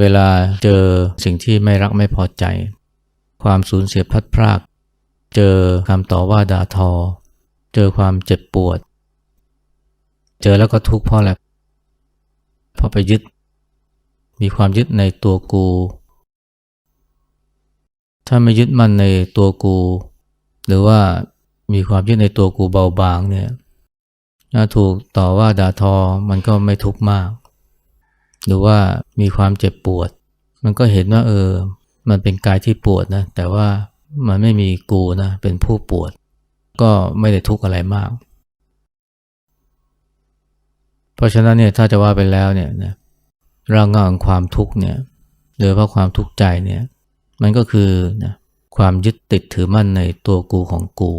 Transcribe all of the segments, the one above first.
เวลาเจอสิ่งที่ไม่รักไม่พอใจ ความสูญเสียพลัดพราก เจอคำต่อว่าด่าทอ เจอความเจ็บปวด เจอแล้วก็ทุกข์เพราะอะไรเพราะไปยึด มีความยึดในตัวกู ถ้าไม่ยึดมั่นในตัวกู หรือว่ามีความยึดในตัวกูเบาบางเนี่ยถ้าถูกต่อว่าด่าทอมันก็ไม่ทุกข์มาก หรือว่ามีความเจ็บปวด มันก็เห็นว่าเออ มันเป็นกายที่ปวดนะ แต่ว่ามันไม่มีกูนะ เป็นผู้ปวด ก็ไม่ได้ทุกข์อะไรมาก เพราะฉะนั้นเนี่ยถ้าจะว่าไปแล้วเนี่ยนะรางงานความทุกข์เนี่ยโดยเพราะความทุกข์ใจเนี่ย มันก็คือนะความยึดติดถือมั่นในตัวกูของกู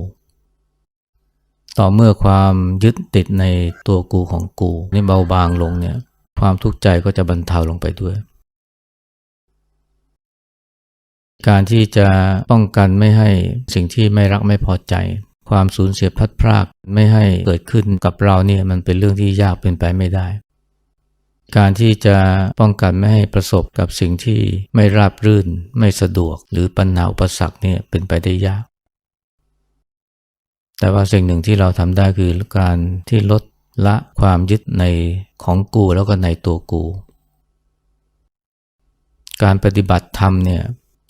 ต่อเมื่อความยึดติดในตัวกูของกูนี่เบาบางลงเนี่ย ความทุกข์ใจก็จะบรรเทาลงไปด้วย การที่จะป้องกันไม่ให้สิ่งที่ไม่รักไม่พอใจ ความสูญเสียพัดพรากไม่ให้เกิดขึ้นกับเราเนี่ยมันเป็นเรื่องที่ยากเป็นไปไม่ได้ การที่จะป้องกันไม่ให้ประสบกับสิ่งที่ไม่ราบรื่น ไม่สะดวก หรือปัญหาอุปสรรคเนี่ยเป็นไปได้ยากแต่ว่าสิ่งหนึ่งที่เราทำได้คือการที่ลด ละความยึดในของกูแล้วก็ในตัวกู การปฏิบัติธรรมเนี่ย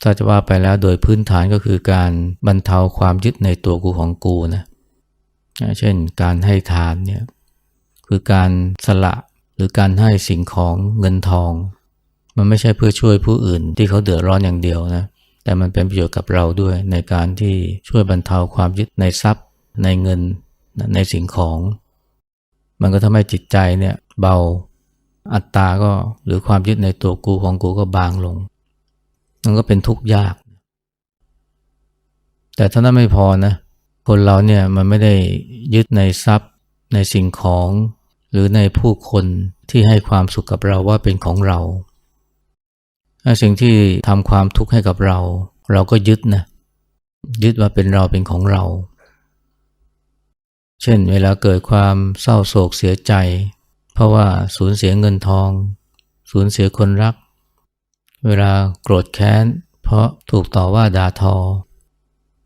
ถ้าจะว่าไปแล้วโดยพื้นฐานก็คือการบรรเทาความยึดในตัวกูของกูนะเช่นการให้ทานเนี่ยคือการสละหรือการให้สิ่งของเงินทอง มันไม่ใช่เพื่อช่วยผู้อื่นที่เขาเดือดร้อนอย่างเดียวนะแต่มันเป็นประโยชน์กับเราด้วยในการที่ช่วยบรรเทาความยึดในทรัพย์ ในเงินในสิ่งของ มันก็ทำให้จิตใจเนี่ยเบาอัตตาก็หรือความยึดในตัวกูของกูก็บางลง มันก็เป็นทุกข์ยาก แต่ถ้านั้นไม่พอนะ คนเราเนี่ยมันไม่ได้ยึดในทรัพย์ ในสิ่งของ หรือในผู้คนที่ให้ความสุขกับเราว่าเป็นของเราสิ่งที่ทำความทุกข์ให้กับเรา เราก็ยึดนะยึดว่าเป็นเราเป็นของเรา เช่นเวลาเกิดความเศร้าโศกเสียใจ เพราะว่าสูญเสียเงินทอง สูญเสียคนรัก เวลาโกรธแค้น เพราะถูกต่อว่าด่าทอ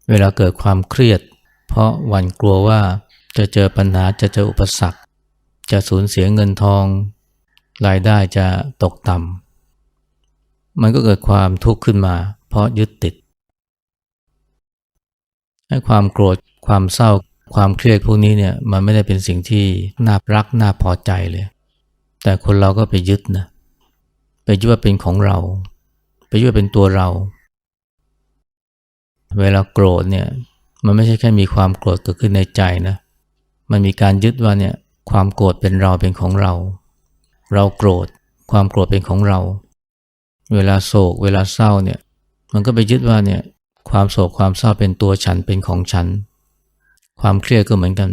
เวลาเกิดความเครียด เพราะหวั่นกลัวว่าจะเจอปัญหาจะเจออุปสรรค จะสูญเสียเงินทอง รายได้จะตกต่ำมันก็เกิดความทุกข์ขึ้นมา เพราะยึดติดให้ความโกรธความเศร้า ความเครียดพวกนี้เนี่ยมันไม่ได้เป็นสิ่งที่น่ารักน่าพอใจเลย แต่คนเราก็ไปยึดนะไปยึดว่าเป็นของเรา ไปยึดว่าเป็นตัวเรา เวลาโกรธเนี่ยมันไม่ใช่แค่มีความโกรธเกิดขึ้นในใจนะ มันมีการยึดว่าเนี่ยความโกรธเป็นเราเป็นของเรา เราโกรธความโกรธเป็นของเรา เวลาโศก เวลาเศร้าเนี่ยมันก็ไปยึดว่าเนี่ยความโศกความเศร้าเป็นตัวฉันเป็นของฉัน ความเครียดก็เหมือนกัน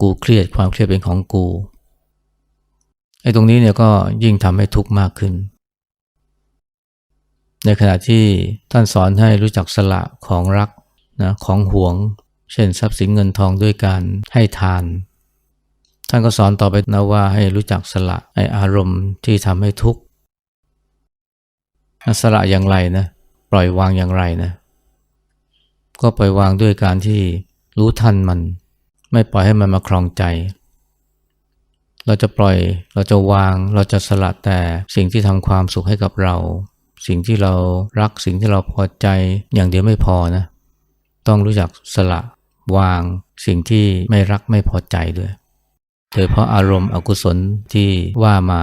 กูเครียดความเครียดเป็นของกูไอ้ตรงนี้เนี่ยก็ยิ่งทำให้ทุกข์มากขึ้น ในขณะที่ท่านสอนให้รู้จักสละของรักนะของหวง เช่นทรัพย์สินเงินทองด้วยการให้ทาน ท่านก็สอนต่อไปนะว่าให้รู้จักสละไออารมณ์ที่ทำให้ทุกข์สละอย่างไรนะ ปล่อยวางอย่างไรนะ ก็ปล่อยวางด้วยการที่ รู้ทันมัน ไม่ปล่อยให้มันมาคลองใจ เราจะปล่อยเราจะวางเราจะสละแต่สิ่งที่ทำความสุขให้กับเรา สิ่งที่เรารักสิ่งที่เราพอใจอย่างเดียวไม่พอนะ ต้องรู้จักสละวางสิ่งที่ไม่รักไม่พอใจด้วยโดยเพราะอารมณ์อกุศลที่ว่ามา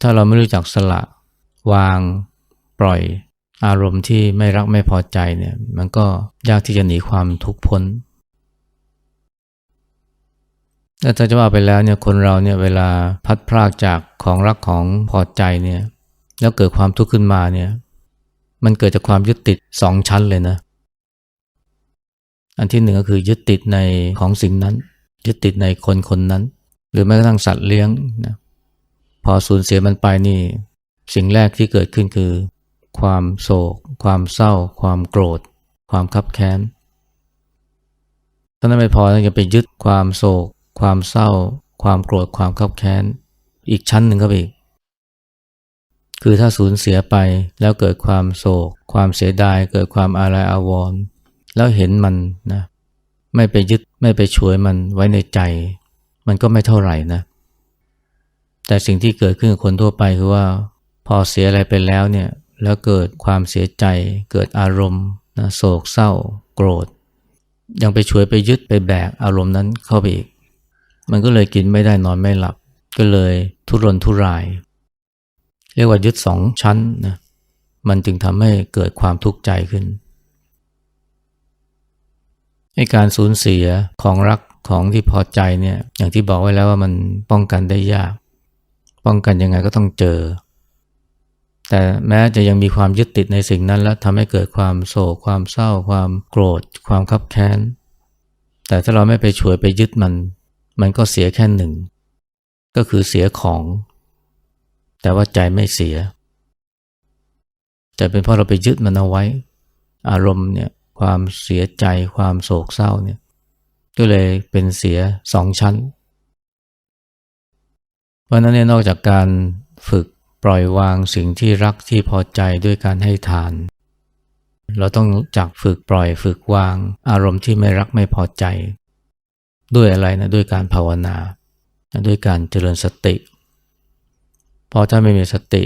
ถ้าเราไม่รู้จักสละ วาง ปล่อย อารมณ์ที่ไม่รักไม่พอใจเนี่ย มันก็ยากที่จะหนีความทุกข์พ้นแต่ถ้าจะว่าไปแล้วเนี่ยคนเราเนี่ยเวลาพัดพรากจากของรักของพอใจเนี่ยแล้วเกิดความทุกข์ขึ้นมาเนี่ย มันเกิดจากความยึดติดสองชั้นเลยนะ อันที่หนึ่งก็คือยึดติดในของสิ่งนั้น ยึดติดในคนคนนั้น หรือแม้กระทั่งสัตว์เลี้ยงนะพอสูญเสียมันไปนี่ สิ่งแรกที่เกิดขึ้นคือ ความโศก ความเศร้า ความโกรธ ความคับแค้นถ้านั้นไม่พอยังไปยึดความโศก ความเศร้า ความโกรธ ความคับแค้น อีกชั้นหนึ่งก็ไปอีก คือถ้าสูญเสียไปแล้วเกิดความโศก ความเสียดาย เกิดความอาลัยอาวรณ์แล้วเห็นมันนะ ไม่ไปยึดไม่ไปช่วยมันไว้ในใจ มันก็ไม่เท่าไหร่นะ แต่สิ่งที่เกิดขึ้นกับคนทั่วไปคือว่า พอเสียอะไรไปแล้วเนี่ย แล้วเกิดความเสียใจ เกิดอารมณ์นะโศกเศร้า โกรธ ยังไปช่วยไปยึดไปแบกอารมณ์นั้นเข้าไปอีก มันก็เลยกินไม่ได้นอนไม่หลับ ก็เลยทุรนทุราย เรียกว่ายึดสองชั้นนะมันจึงทำให้เกิดความทุกข์ใจขึ้นให้การสูญเสียของรักของที่พอใจเนี่ยอย่างที่บอกไว้แล้วว่ามันป้องกันได้ยาก ป้องกันยังไงก็ต้องเจอ แต่แม้จะยังมีความยึดติดในสิ่งนั้น แล้วทำให้เกิดความโศกความเศร้า ความโกรธ ความคับแค้น แต่ถ้าเราไม่ไปช่วยไปยึดมัน มันก็เสียแค่หนึ่ง ก็คือเสียของ แต่ว่าใจไม่เสียแต่เป็นเพราะเราไปยึดมันเอาไว้ อารมณ์เนี่ยความเสียใจความโศกเศร้าเนี่ยก็เลยเป็นเสียสองชั้น เพราะนั้นเนี่ยนอกจากการฝึก ปล่อยวางสิ่งที่รักที่พอใจด้วยการให้ทาน เราต้องจักฝึกปล่อยฝึกวาง อารมณ์ที่ไม่รักไม่พอใจ ด้วยอะไรนะด้วยการภาวนา ด้วยการเจริญสติ พอถ้าไม่มีสติ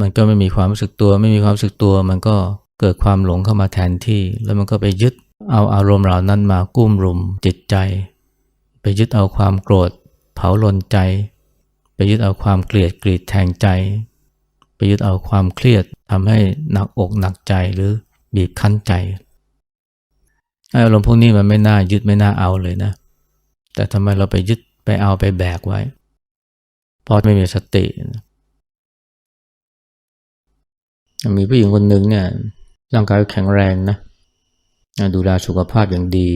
มันก็ไม่มีความรู้สึกตัว ไม่มีความรู้สึกตัว มันก็เกิดความหลงเข้ามาแทนที่ แล้วมันก็ไปยึดเอาอารมณ์เหล่านั้นมากุ้มรุมจิตใจ ไปยึดเอาความโกรธ เผาลนใจ ไปยึดเอาความเกลียดกรีดแทงใจ ไปยึดเอาความเครียดทำให้หนักอกหนักใจหรือบีบคั้นใจอารมณ์พวกนี้มันไม่น่ายึดไม่น่าเอาเลยนะ แต่ทำไมเราไปยึดไปเอาไปแบกไว้เพราะไม่มีสติ มีผู้หญิงคนหนึ่งเนี่ยร่างกายแข็งแรงนะดูแลสุขภาพอย่างดี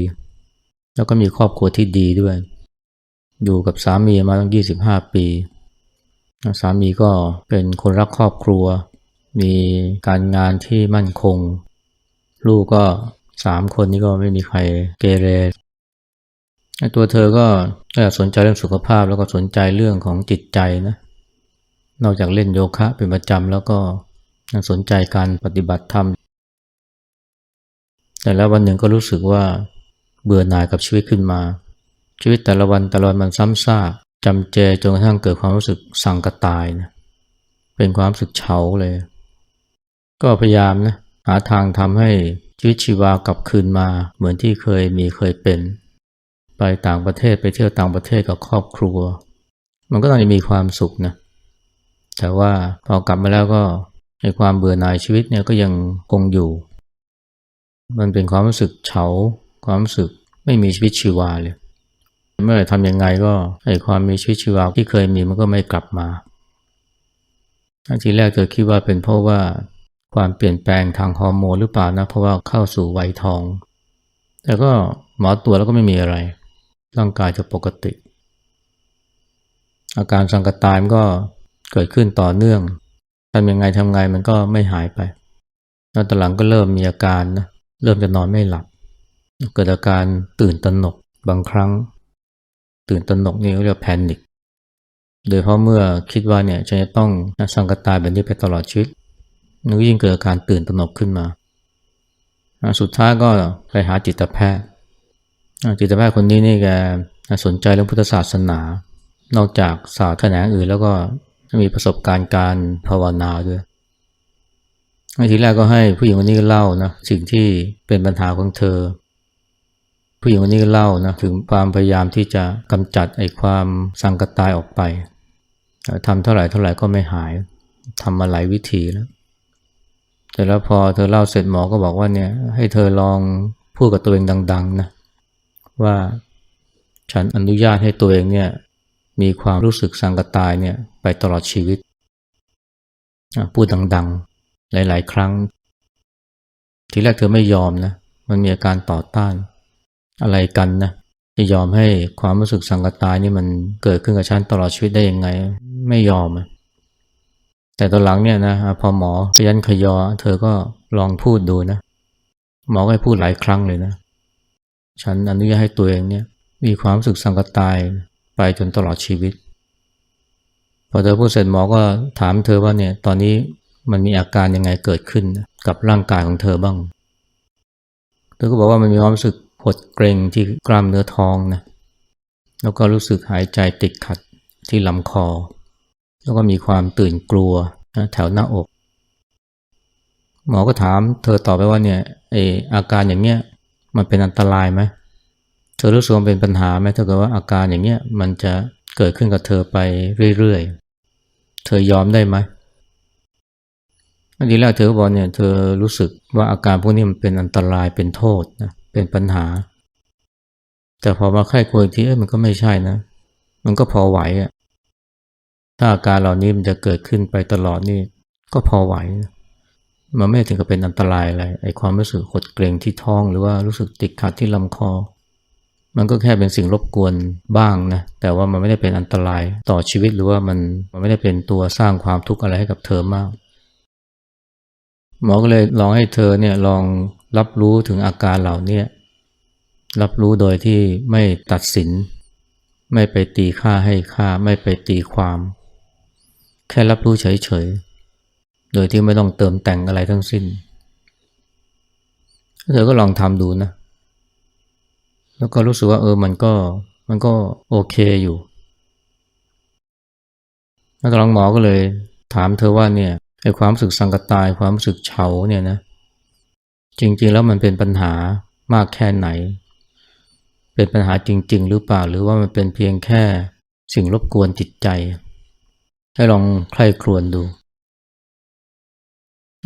แล้วก็มีครอบครัวที่ดีด้วย อยู่กับสามีมาตั้งยี่สิบห้าปี สามีก็เป็นคนรักครอบครัว มีการงานที่มั่นคง ลูกก็สามคนนี้ก็ไม่มีใครเกเรตัวเธอก็สนใจเรื่องสุขภาพแล้วก็สนใจเรื่องของจิตใจนะ นอกจากเล่นโยคะเป็นประจำแล้วก็สนใจการปฏิบัติธรรม แต่แล้ววันหนึ่งก็รู้สึกว่าเบื่อหน่ายกับชีวิตขึ้นมา ชีวิตแต่ละวันแต่ละวันมันซ้ำซากจำเจจนกระทั่งเกิดความรู้สึกสั่งกระตายนะเป็นความรู้สึกเฉาเลย ก็พยายามนะหาทางทำให้ชีวิตชีวากลับคืนมาเหมือนที่เคยมีเคยเป็น ไปต่างประเทศไปเที่ยวต่างประเทศกับครอบครัว มันก็ต้องมีความสุขนะแต่ว่าพอกลับมาแล้วก็ในความเบื่อหน่ายชีวิตเนี่ยก็ยังคงอยู่ มันเป็นความรู้สึกเฉาความรู้สึกไม่มีชีวิตชีวาเลย เมื่อทำยังไงก็ไอความมีชีวิตชีวาที่เคยมีมันก็ไม่กลับมาทีแรกเธอคิดว่าเป็นเพราะว่าความเปลี่ยนแปลงทางฮอร์โมนหรือเปล่านะเพราะว่าเข้าสู่วัยทอง แต่ก็หมอตรวจแล้วก็ไม่มีอะไร ร่างกายจะปกติ อาการสังกตายมันก็เกิดขึ้นต่อเนื่องทำยังไงทำไงมันก็ไม่หายไปแล้วตอหลังก็เริ่มมีอาการนะเริ่มจะนอนไม่หลับ เกิดอาการตื่นตระหนกบางครั้ง ตื่นตระหนกนี่เรียกแพนิคโดยเพราะเมื่อคิดว่าเนี่ยจะต้องสังกตายแบบนี้ไปตลอดชีวิตนึกยิ่งเกิดอาการตื่นตระหนกขึ้นมา สุดท้ายก็ไปหาจิตแพทย์ จิตแพทย์คนนี้นี่แกสนใจเรื่องพุทธศาสนา นอกจากศาสตร์แขนงอื่น แล้วก็มีประสบการณ์การภาวนาด้วยทีแรกก็ให้ผู้หญิงคนนี้เล่านะสิ่งที่เป็นปัญหาของเธอ ผู้หญิงคนนี้เล่านะถึงความพยายามที่จะกำจัดไอ้ความสังกตายออกไปทำเท่าไหร่เท่าไหร่ก็ไม่หายทำมาหลายวิธีแล้ว แต่แล้วพอเธอเล่าเสร็จหมอก็บอกว่าเนี่ยให้เธอลองพูดกับตัวเองดัง ๆนะว่าฉันอนุญาตให้ตัวเองเนี่ยมีความรู้สึกสังกตายเนี่ยไปตลอดชีวิต พูดดังๆ หลายๆ ครั้ง ทีแรกเธอไม่ยอมนะ มันมีอาการต่อต้าน อะไรกันนะจะยอมให้ความรู้สึกสังกตายนี่มันเกิดขึ้นกับฉันตลอดชีวิตได้ยังไง ไม่ยอม แต่ตอนหลังเนี่ยนะพอหมอขยันขยอ เธอก็ลองพูดดูนะ หมอก็ให้พูดหลายครั้งเลยนะ ฉันอนุญาตให้ตัวเองเนี่ย มีความรู้สึกสังกตายไปจนตลอดชีวิต พอเธอพูดเสร็จหมอก็ถามเธอว่าเนี่ยตอนนี้มันมีอาการยังไงเกิดขึ้นกับร่างกายของเธอบ้าง เธอก็บอกว่ามันมีความรู้สึก หดเกรงที่กล้ามเนื้อท้องนะแล้วก็รู้สึกหายใจติดขัดที่ลำคอ แล้วก็มีความตื่นกลัวนะแถวหน้าอก หมอก็ถามเธอตอบไปว่าเนี่ยไออาการอย่างเนี้ยมันเป็นอันตรายไหมเธอรู้สึกว่าเป็นปัญหาไหมถ้าเกิดว่าอาการอย่างเนี้ยมันจะเกิดขึ้นกับเธอไปเรื่อยๆ เธอยอมได้ไหมอันทีแรกเธอก็บอกเนี่ยเธอรู้สึกว่าอาการพวกนี้มันเป็นอันตรายเป็นโทษนะ เป็นปัญหา แต่พอมาไข้ควรที่เอ้ยมันก็ไม่ใช่นะ มันก็พอไหวอะถ้าอาการเหล่านี้มันจะเกิดขึ้นไปตลอดนี่ก็พอไหว มันไม่ถึงกับเป็นอันตรายอะไรไอ้ความรู้สึกหดเกรงที่ท้องหรือว่ารู้สึกติดขัดที่ลำคอ มันก็แค่เป็นสิ่งรบกวนบ้างนะแต่ว่ามันไม่ได้เป็นอันตรายต่อชีวิตหรือว่ามันมันไม่ได้เป็นตัวสร้างความทุกข์อะไรให้กับเธอมากหมอก็เลยลองให้เธอเนี่ยลอง รับรู้ถึงอาการเหล่านี้รับรู้โดยที่ไม่ตัดสิน ไม่ไปตีค่าให้ค่าไม่ไปตีความ แค่รับรู้เฉยๆ โดยที่ไม่ต้องเติมแต่งอะไรทั้งสิ้นเธอก็ลองทำดูนะ แล้วก็รู้สึกว่าเออมันก็มันก็โอเคอยู่แล้วหลังหมอก็เลยถามเธอว่าเนี่ยไอ้ความรู้สึกสังกตายความรู้สึกเฉาเนี่ยนะ จริงๆแล้วมันเป็นปัญหามากแค่ไหน เป็นปัญหาจริง ๆ หรือเปล่า หรือว่ามันเป็นเพียงแค่สิ่งรบกวนจิตใจ ให้ลองใคร่ครวญดู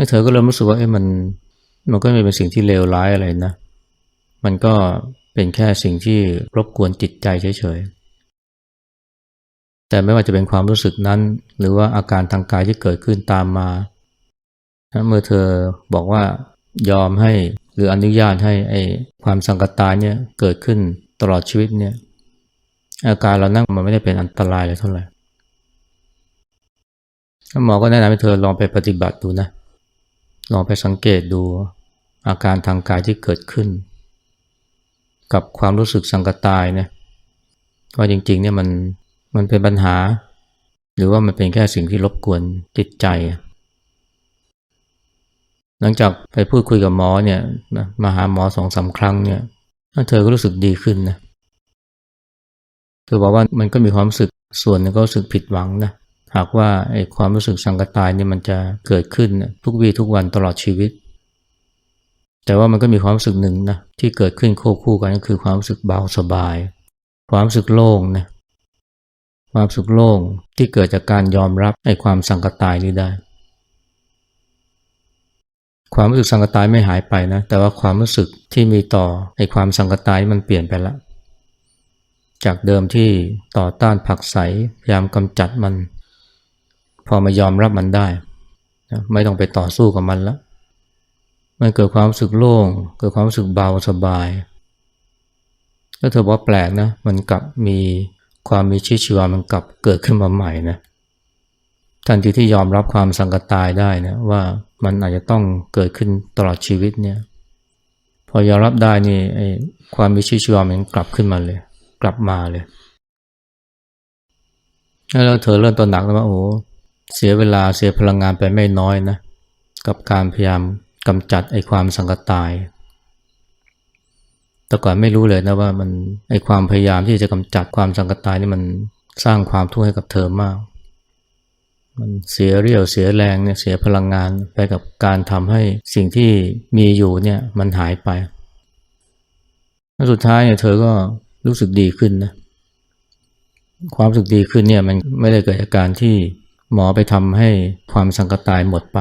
เธอก็เริ่มรู้สึกว่าเอ้มันมันก็ไม่เป็นสิ่งที่เลวร้ายอะไรนะ มันก็เป็นแค่สิ่งที่รบกวนจิตใจเฉยๆ แต่ไม่ว่าจะเป็นความรู้สึกนั้น หรือว่าอาการทางกายที่เกิดขึ้นตามมา เมื่อเธอบอกว่า ยอมให้หรืออนุญาตให้ไอ้ความสังกตายเนี่ยเกิดขึ้นตลอดชีวิตเนี่ยอาการเรานั่งมันไม่ได้เป็นอันตรายเลยเท่าไหร่หมอก็แนะนำให้เธอลองไปปฏิบัติดูนะ ลองไปสังเกตดูอาการทางกายที่เกิดขึ้น กับความรู้สึกสังกตายเนี่ยว่าจริงๆเนี่ยมันมันเป็นปัญหา หรือว่ามันเป็นแค่สิ่งที่รบกวนจิตใจ หลังจากไปพูดคุยกับหมอเนี่ยมาหาหมอสองสาครั้งเนี่ยเธอก็รู้สึกดีขึ้นนะเธอบอกว่ามันก็มีความรู้สึกส่วนนึงก็รู้สึกผิดหวังนะหากว่าไอ้ความรู้สึกสังกตายนี่มันจะเกิดขึ้นทุกวีทุกวันตลอดชีวิต แต่ว่ามันก็มีความรู้สึกหนึ่งนะที่เกิดขึ้นควบคู่กันก็คือความรู้สึกเบาสบาย ความรู้สึกโล่งนะความรู้สึกโล่งที่เกิดจากการยอมรับไอ้ความสังกตายนี้ได้ ความรู้สึกสังกตายไม่หายไปนะ แต่ว่าความรู้สึกที่มีต่อไอ้ความสังกตายมันเปลี่ยนไปละจากเดิมที่ต่อต้านผักใสพยายามกำจัดมัน พอมายอมรับมันได้นะไม่ต้องไปต่อสู้กับมันแล้วมันเกิดความรู้สึกโล่ง เกิดความรู้สึกเบาสบายแล้วเธอบอกแปลกนะ มันกลับมีความมีชีวิตชีวามันกลับเกิดขึ้นมาใหม่นะ ทันทีที่ยอมรับความสังกตายได้นะว่ามันอาจจะต้องเกิดขึ้นตลอดชีวิตเนี่ย พอยอมรับได้นี่ไอ้ความมีชีวิตชีวามันกลับขึ้นมาเลย กลับมาเลยแล้วเธอเริ่มตระหนักแล้วว่าโอ้เสียเวลาเสียพลังงานไปไม่น้อยนะกับการพยายามกำจัดไอ้ความสังกตาย แต่ก่อนไม่รู้เลยนะว่ามันไอ้ความพยายามที่จะกำจัดความสังกตายนี่มันสร้างความทุกข์ให้กับเธอมาก มันเสียเรี่ยวเสียแรงเนี่ยเสียพลังงานไปกับการทำให้สิ่งที่มีอยู่เนี่ยมันหายไปแล้วสุดท้ายเนี่ยเธอก็รู้สึกดีขึ้นนะความรู้สึกดีขึ้นเนี่ยมันไม่ได้เกิดจากการที่หมอไปทำให้ความสังกตายหมดไป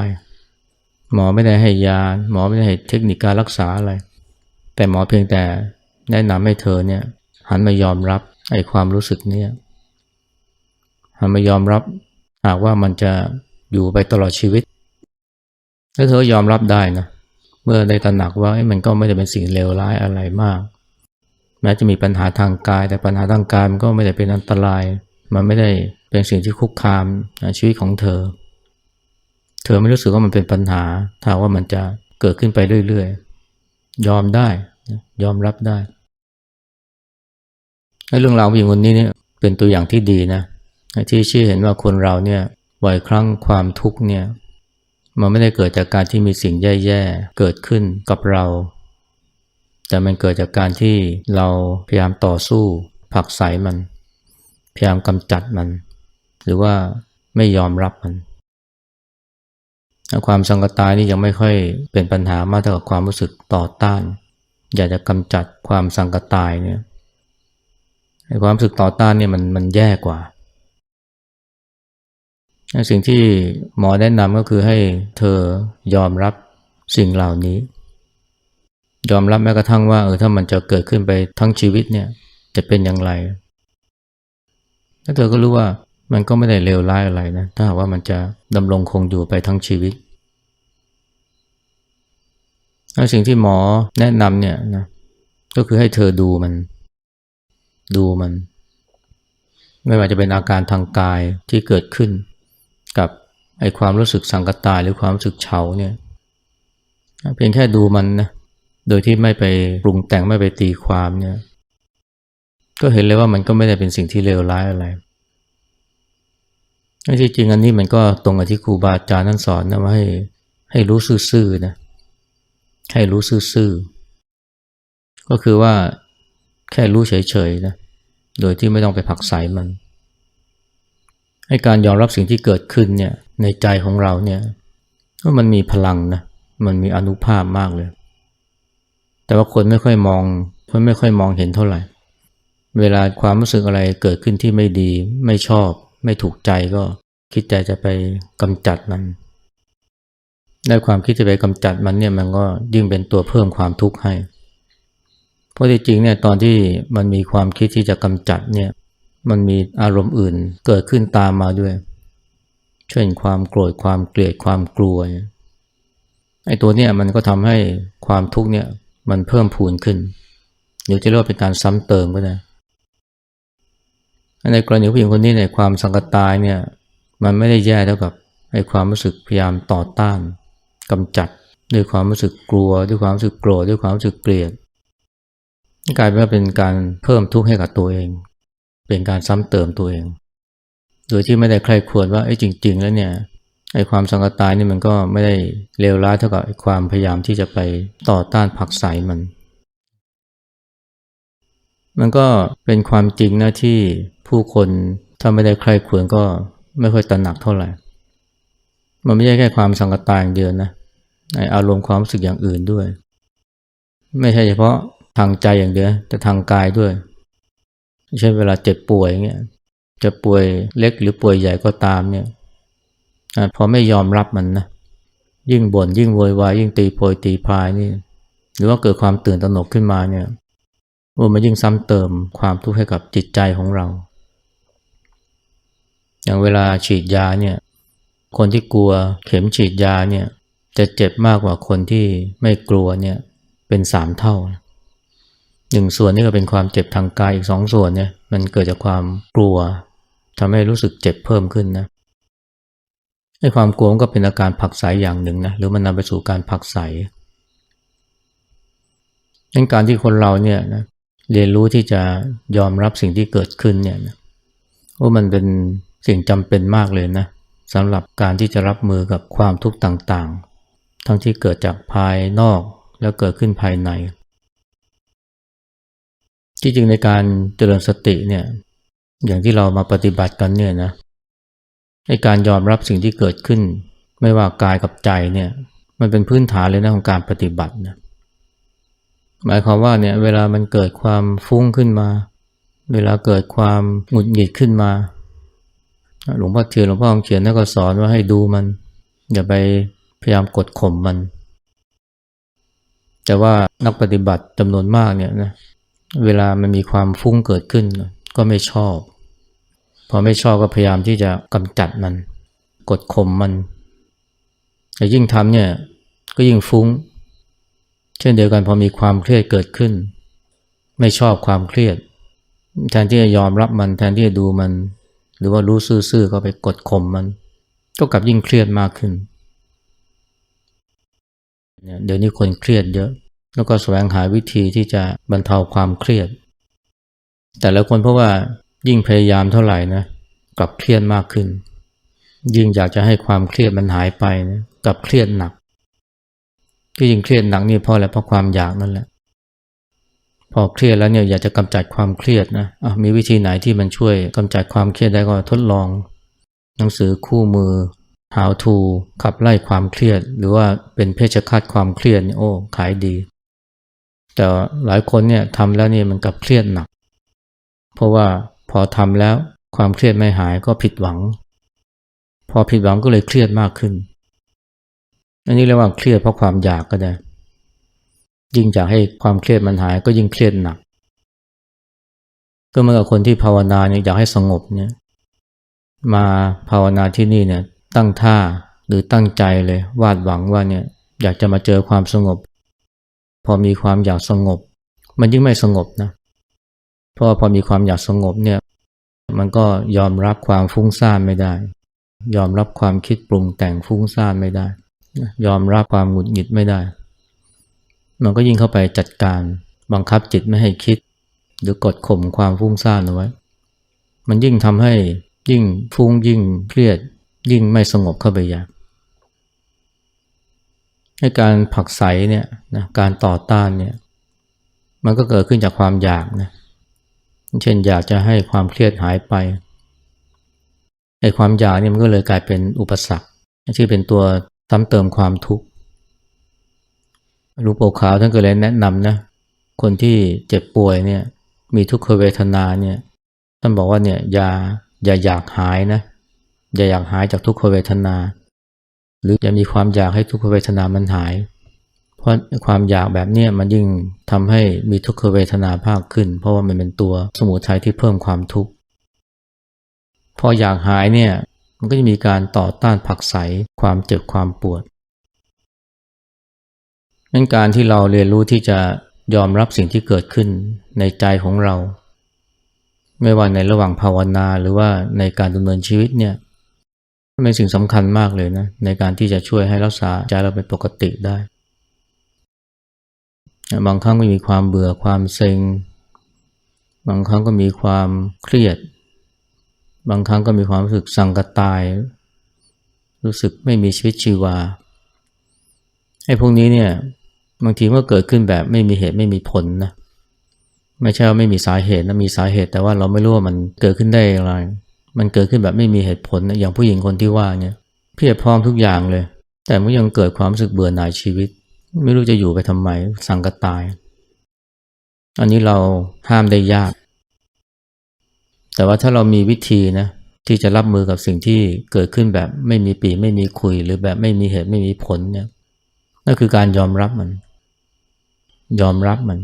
หมอไม่ได้ให้ยา หมอไม่ได้ให้เทคนิคการรักษาอะไร แต่หมอเพียงแต่แนะนำให้เธอเนี่ยหันมายอมรับไอ้ความรู้สึกเนี่ยหันมายอมรับ หากว่ามันจะอยู่ไปตลอดชีวิตแล้วเธอยอมรับได้นะเมื่อได้ตระหนักว่ามันก็ไม่ได้เป็นสิ่งเลวร้ายอะไรมาก แม้จะมีปัญหาทางกาย แต่ปัญหาทางกายมันก็ไม่ได้เป็นอันตราย มันไม่ได้เป็นสิ่งที่คุกคามชีวิตของเธอ เธอไม่รู้สึกว่ามันเป็นปัญหาถ้าว่ามันจะเกิดขึ้นไปเรื่อยๆ ยอมได้ยอมรับได้เรื่องราวผู้หญิงคนนี้เนี่ยเป็นตัวอย่างที่ดีนะ ที่ชี้เห็นว่าคนเราเนี่ยบ่อยครั้งความทุกข์เนี่ยมันไม่ได้เกิดจากการที่มีสิ่งแย่ๆเกิดขึ้นกับเรา แต่มันเกิดจากการที่เราพยายามต่อสู้ผลักไสมัน พยายามกำจัดมัน หรือว่าไม่ยอมรับมัน ความสังกตายนี่ยังไม่ค่อยเป็นปัญหามากเท่ากับความรู้สึกต่อต้าน อยากจะกำจัดความสังกตายเนี่ยความรู้สึกต่อต้านเนี่ยมันมันแย่กว่า สิ่งที่หมอแนะนำก็คือให้เธอยอมรับสิ่งเหล่านี้ ยอมรับแม้กระทั่งว่าเออถ้ามันจะเกิดขึ้นไปทั้งชีวิตเนี่ยจะเป็นอย่างไรแล้วเธอก็รู้ว่ามันก็ไม่ได้เลวร้ายอะไรนะถ้าหากว่ามันจะดำรงคงอยู่ไปทั้งชีวิตสิ่งที่หมอแนะนำเนี่ยนะก็คือให้เธอดูมัน ดูมัน ไม่ว่าจะเป็นอาการทางกายที่เกิดขึ้น กับไอความรู้สึกสังกตายหรือความรู้สึกเฉาเนี่ยเพียงแค่ดูมันนะโดยที่ไม่ไปปรุงแต่งไม่ไปตีความเนี่ยก็เห็นเลยว่ามันก็ไม่ได้เป็นสิ่งที่เลวร้ายอะไรที่จริงอันนี้มันก็ตรงกับที่ครูบาอาจารย์นั่นสอนนะว่าให้ให้รู้ซื่อๆนะให้รู้ซื่อๆก็คือว่าแค่รู้เฉยๆนะโดยที่ไม่ต้องไปผักใสมัน ให้การยอมรับสิ่งที่เกิดขึ้นเนี่ยในใจของเราเนี่ยว่ามันมีพลังนะมันมีอนุภาพมากเลย แต่ว่าคนไม่ค่อยมองคนไม่ค่อยมองเห็นเท่าไหร่ เวลาความรู้สึกอะไรเกิดขึ้นที่ไม่ดี ไม่ชอบ ไม่ถูกใจก็คิดใจจะไปกำจัดมันได้ความคิดจะไปกำจัดมันเนี่ยมันก็ยิ่งเป็นตัวเพิ่มความทุกข์ให้ เพราะที่จริงเนี่ยตอนที่มันมีความคิดที่จะกำจัดเนี่ย มันมีอารมณ์อื่นเกิดขึ้นตามมาด้วย เช่นความโกรธความเกลียดความกลัวไอ้ตัวเนี้ยมันก็ทำให้ความทุกข์เนี่ยมันเพิ่มพูนขึ้นหรือจะเรียกว่าเป็นการซ้ำเติมก็ได้ในกรณีผู้หญิงคนนี้ในความสังกตายเนี่ยมันไม่ได้แย่เท่ากับไอ้ความรู้สึกพยายามต่อต้านกำจัดด้วยความรู้สึกกลัว ด้วยความรู้สึกโกรธด้วยความรู้สึกเกลียดกลายเป็นว่าเป็นการเพิ่มทุกข์ให้กับตัวเอง เป็นการซ้ำเติมตัวเอง โดยที่ไม่ได้ใครควรว่าไอ้จริง ๆ แล้วเนี่ยไอ้ความสังกตายนี่มันก็ไม่ได้เลวร้ายเท่ากับความพยายามที่จะไปต่อต้านผักใสมัน มันก็เป็นความจริงนะที่ผู้คนถ้าไม่ได้ใครควรก็ไม่ค่อยตระหนักเท่าไหร่ มันไม่ใช่แค่ความสังกตายอย่างเดียวนะในอารมณ์ความรู้สึกอย่างอื่นด้วย ไม่ใช่เฉพาะทางใจอย่างเดียวแต่ทางกายด้วย เช่นเวลาเจ็บป่วยเงี้ยจะป่วยเล็กหรือป่วยใหญ่ก็ตามเนี่ยอพอไม่ยอมรับมันนะยิ่งบน่นยิ่งโวยวายยิ่งตีโพยตีพายนี่ หรือว่าเกิดความตื่นตระหนกขึ้นมาเนี่ยโอ้มันยิ่งซ้ำเติมความทุกข์ให้กับจิตใจของเรา อย่างเวลาฉีดยาเนี่ย คนที่กลัวเข็มฉีดยาเนี่ย จะเจ็บมากกว่าคนที่ไม่กลัวเนี่ยเป็นสามเท่า หนึ่งส่วนนี่ก็เป็นความเจ็บทางกายอีกสองส่วนเนี่ยมันเกิดจากความกลัวทำให้รู้สึกเจ็บเพิ่มขึ้นนะไอ้ความกลัวก็เป็นอาการผักใสอย่างหนึ่งนะหรือมันนำไปสู่การผักใสดังการที่คนเราเนี่ยนะเรียนรู้ที่จะยอมรับสิ่งที่เกิดขึ้นเนี่ยนะว่ามันเป็นสิ่งจำเป็นมากเลยนะสำหรับการที่จะรับมือกับความทุกข์ต่างๆ ทั้งที่เกิดจากภายนอกแล้วเกิดขึ้นภายใน ที่จริงในการเจริญสติเนี่ยอย่างที่เรามาปฏิบัติกันเนี่ยนะในการยอมรับสิ่งที่เกิดขึ้น ไม่ว่ากายกับใจเนี่ยมันเป็นพื้นฐานเลยนะของการปฏิบัตินะหมายความว่าเนี่ยเวลามันเกิดความฟุ้งขึ้นมา เวลาเกิดความหงุดหงิดขึ้นมา หลวงพ่อเทียนหลวงพ่อเขียนนั่นก็สอนว่าให้ดูมัน อย่าไปพยายามกดข่มมัน แต่ว่านักปฏิบัติจำนวนมากเนี่ยนะ เวลามันมีความฟุ้งเกิดขึ้น ก็ไม่ชอบ พอไม่ชอบก็พยายามที่จะกำจัดมัน กดข่มมันแต่ยิ่งทำเนี่ยก็ยิ่งฟุ้ง เช่นเดียวกันพอมีความเครียดเกิดขึ้น ไม่ชอบความเครียด แทนที่จะยอมรับมันแทนที่จะดูมัน หรือว่ารู้ซื่อๆก็ไปกดข่มมัน ก็กลับยิ่งเครียดมากขึ้นเดี๋ยวนี้คนเครียดเยอะ แล้วก็แสวงหาวิธีที่จะบรรเทาความเครียด แต่ละคนเพราะว่ายิ่งพยายามเท่าไหร่นะกลับเครียดมากขึ้น ยิ่งอยากจะให้ความเครียดมันหายไปนะกลับเครียดหนัก ที่ยิ่งเครียดหนักนี่เพราะอะไรเพราะความอยากนั่นแหละ พอเครียดแล้วเนี่ยอยากจะกำจัดความเครียดนะะมีวิธีไหนที่มันช่วยกำจัดความเครียดได้ก็ทดลอง หนังสือคู่มือ How to ขับไล่ความเครียด หรือว่าเป็นเพชฌฆาตความเครียดโอ้ขายดี แต่หลายคนเนี่ยทำแล้วนี่มันกลับเครียดหนัก เพราะว่าพอทำแล้วความเครียดไม่หายก็ผิดหวัง พอผิดหวังก็เลยเครียดมากขึ้น อันนี้เรียกว่าเครียดเพราะความอยากก็ได้ ยิ่งอยากให้ความเครียดมันหายก็ยิ่งเครียดหนัก ก็เหมือนกับคนที่ภาวนาเนี่ยอยากให้สงบเนี่ย มาภาวนาที่นี่เนี่ยตั้งท่าหรือตั้งใจเลยวาดหวังว่าเนี่ยอยากจะมาเจอความสงบ พอมีความอยากสงบ มันยิ่งไม่สงบนะเพราะพอมีความอยากสงบเนี่ย มันก็ยอมรับความฟุ้งซ่านไม่ได้ ยอมรับความคิดปรุงแต่งฟุ้งซ่านไม่ได้ ยอมรับความหงุดหงิดไม่ได้ มันก็ยิ่งเข้าไปจัดการบังคับจิตไม่ให้คิด หรือกดข่มความฟุ้งซ่านเอาไว้ มันยิ่งทำให้ยิ่งฟุ้งยิ่งเครียดยิ่งไม่สงบเข้าไปใหญ่ ให้การผักไสเนี่ยนะการต่อต้านเนี่ยมันก็เกิดขึ้นจากความอยากนะเช่นอยากจะให้ความเครียดหายไปไอ้ความอยากเนี่ยมันก็เลยกลายเป็นอุปสรรคที่เป็นตัวซ้ำเติมความทุกข์หลูกโปขาวท่านก็เลยแนะนำนะคนที่เจ็บป่วยเนี่ยมีทุกขเวทนาเนี่ยท่านบอกว่าเนี่ยอย่าอย่าอยากหายนะอย่าอยากหายจากทุกขเวทนา หรืออย่ามีความอยากให้ทุกขเวทนามันหาย เพราะความอยากแบบนี้มันยิ่งทำให้มีทุกขเวทนาภาคขึ้น เพราะว่ามันเป็นตัวสมุทัยที่เพิ่มความทุกข์พออยากหายเนี่ยมันก็จะมีการต่อต้านผักใสความเจ็บความปวดนั่นการที่เราเรียนรู้ที่จะยอมรับสิ่งที่เกิดขึ้นในใจของเรา ไม่ว่าในระหว่างภาวนาหรือว่าในการดำเนินชีวิตเนี่ย เป็นสิ่งสำคัญมากเลยนะในการที่จะช่วยให้รักษาใจเราเป็นปกติได้ บางครั้งก็มีความเบื่อความเซ็ง บางครั้งก็มีความเครียด บางครั้งก็มีความรู้สึกสังกตาย รู้สึกไม่มีชีวิตชีวาไอ้พวกนี้เนี่ยบางทีก็เกิดขึ้นแบบไม่มีเหตุไม่มีผลนะไม่ใช่ว่าไม่มีสาเหตุนะมีสาเหตุแต่ว่าเราไม่รู้ว่ามันเกิดขึ้นได้อย่างไร มันเกิดขึ้นแบบไม่มีเหตุผลนะอย่างผู้หญิงคนที่ว่าเนี่ยเพียรพร้อมทุกอย่างเลย แต่มันยังเกิดความรู้สึกเบื่อหน่ายชีวิต ไม่รู้จะอยู่ไปทำไมสังกตาย อันนี้เราห้ามได้ยาก แต่ว่าถ้าเรามีวิธีนะที่จะรับมือกับสิ่งที่เกิดขึ้นแบบไม่มีปีไม่มีคุย หรือแบบไม่มีเหตุไม่มีผลเนี่ยนั่นคือการยอมรับมัน ยอมรับมัน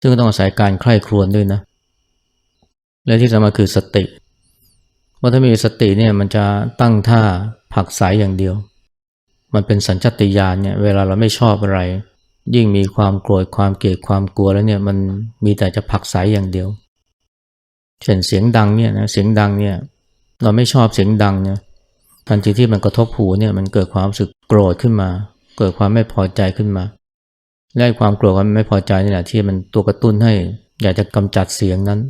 ซึ่งต้องอาศัยการใคร่ครวญด้วยนะ และที่สำคัญคือสติว่าถ้ามีสติเนี่ยมันจะตั้งท่าผักสายอย่างเดียว มันเป็นสัญชตาตญาณเนี่ยเวลาเราไม่ชอบอะไร ยิ่งมีความโกรธความเกลียดความกลัวแล้วเนี่ยมันมีแต่จะผักสายอย่างเดียว เช่นเสียงดังเนี่ยนะเสียงดังเนี่ยเราไม่ชอบเสียงดังเนี่ยทันทีที่มันกระทบหูเนี่ยมันเกิดความรู้สึกโกรธขึ้นมา เกิดความไม่พอใจขึ้นมาและความโกรธความไม่พอใจนี่แหละที่มันตัวกระตุ้นให้ อยากจะกำจัดเสียงนั้น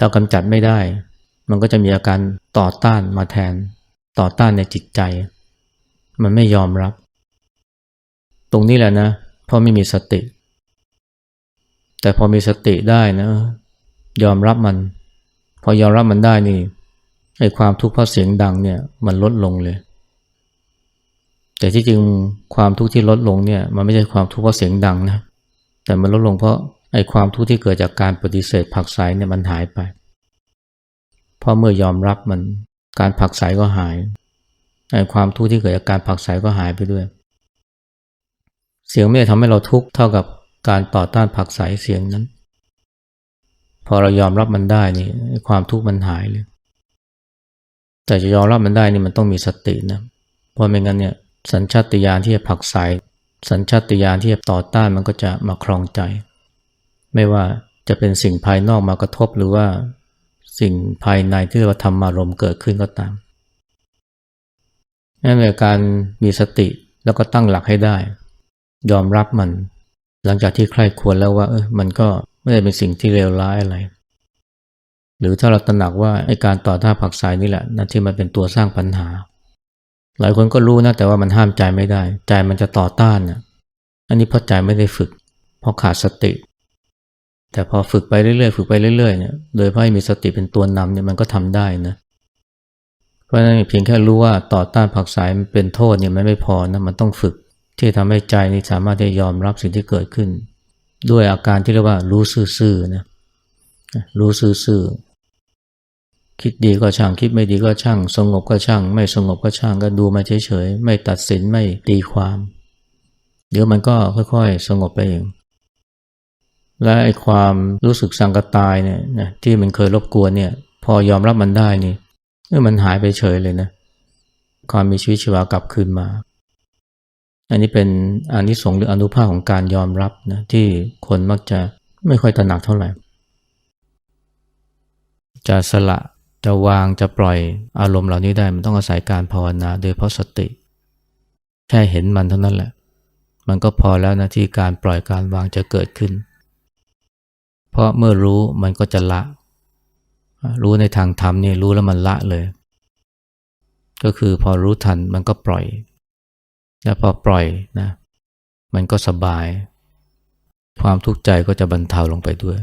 ถ้ากำจัดไม่ได้ มันก็จะมีอาการต่อต้านมาแทน ต่อต้านในจิตใจ มันไม่ยอมรับ ตรงนี้แหละนะเพราะไม่มีสติ แต่พอมีสติได้นะ ยอมรับมัน พอยอมรับมันได้นี่ไอ้ความทุกข์เพราะเสียงดังเนี่ยมันลดลงเลย แต่ที่จริงความทุกข์ที่ลดลงเนี่ย มันไม่ใช่ความทุกข์เพราะเสียงดังนะ แต่มันลดลงเพราะ ไอ้ความทุกข์ที่เกิดจากการปฏิเสธผักใสเนี่ยมันหายไป เพราะเมื่อยอมรับมันการผักใสก็หายไอ้ความทุกข์ที่เกิดจากการผักใสก็หายไปด้วย เสียงไม่ได้ทำให้เราทุกข์เท่ากับการต่อต้านผักใสเสียงนั้น พอเรายอมรับมันได้นี่ความทุกข์มันหายเลย แต่จะยอมรับมันได้นี่มันต้องมีสตินะเพราะไม่งั้นเนี่ยสัญชาตญาณที่จะผักใสสัญชาตญาณที่จะต่อต้านมันก็จะมาครองใจ ว่าจะเป็นสิ่งภายนอกมากระทบหรือว่าสิ่งภายในที่เราทำมารมเกิดขึ้นก็ตามนั่นเป็นการมีสติแล้วก็ตั้งหลักให้ได้ ยอมรับมัน หลังจากที่ใครควรแล้วว่าเออมันก็ไม่ได้เป็นสิ่งที่เลวร้ายอะไร หรือถ้าเราตระหนักว่าไอ้การต่อท่าผักสายนี่แหละนะที่มันเป็นตัวสร้างปัญหา หลายคนก็รู้นะแต่ว่ามันห้ามใจไม่ได้ ใจมันจะต่อต้านนะอันนี้เพราะใจไม่ได้ฝึกเพราะขาดสติ แต่พอฝึกไปเรื่อยๆฝึกไปเรื่อยๆเนี่ยโดยพให้มีสติเป็นตัวนำเนี่ยมันก็ทำได้นะเพราะฉะนั้นเพียงแค่รู้ว่าต่อต้านผักสายมันเป็นโทษเนี่ยมันไม่พอนะมันต้องฝึกที่ทำให้ใจนี่สามารถที่จะยอมรับสิ่งที่เกิดขึ้น ด้วยอาการที่เรียกว่ารู้ซื่อๆนะรู้ซื่อๆคิดดีก็ช่างคิดไม่ดีก็ช่าง สงบก็ช่าง ไม่สงบก็ช่างก็ดูมาเฉยๆไม่ตัดสินไม่ตีความ เดี๋ยวมันก็ค่อยๆ สงบไปเอง และไอ้ความรู้สึกสังกตายเนี่ยนะที่มันเคยรบกวนเนี่ย พอยอมรับมันได้นี่เออมันหายไปเฉยเลยนะ ความมีชีวิตชีวากลับคืนมา อันนี้เป็นอานิสงส์หรืออนุภาพของการยอมรับนะที่คนมักจะไม่ค่อยตระหนักเท่าไหร่ จะสละจะวางจะปล่อยอารมณ์เหล่านี้ได้มันต้องอาศัยการภาวนาโดยเพราะสติ แค่เห็นมันเท่านั้นแหละ มันก็พอแล้วนะที่การปล่อยการวางจะเกิดขึ้น เพราะเมื่อรู้มันก็จะละ รู้ในทางธรรมนี่รู้แล้วมันละเลย ก็คือพอรู้ทันมันก็ปล่อย แล้วพอปล่อยนะ มันก็สบาย ความทุกข์ใจก็จะบรรเทาลงไปด้วย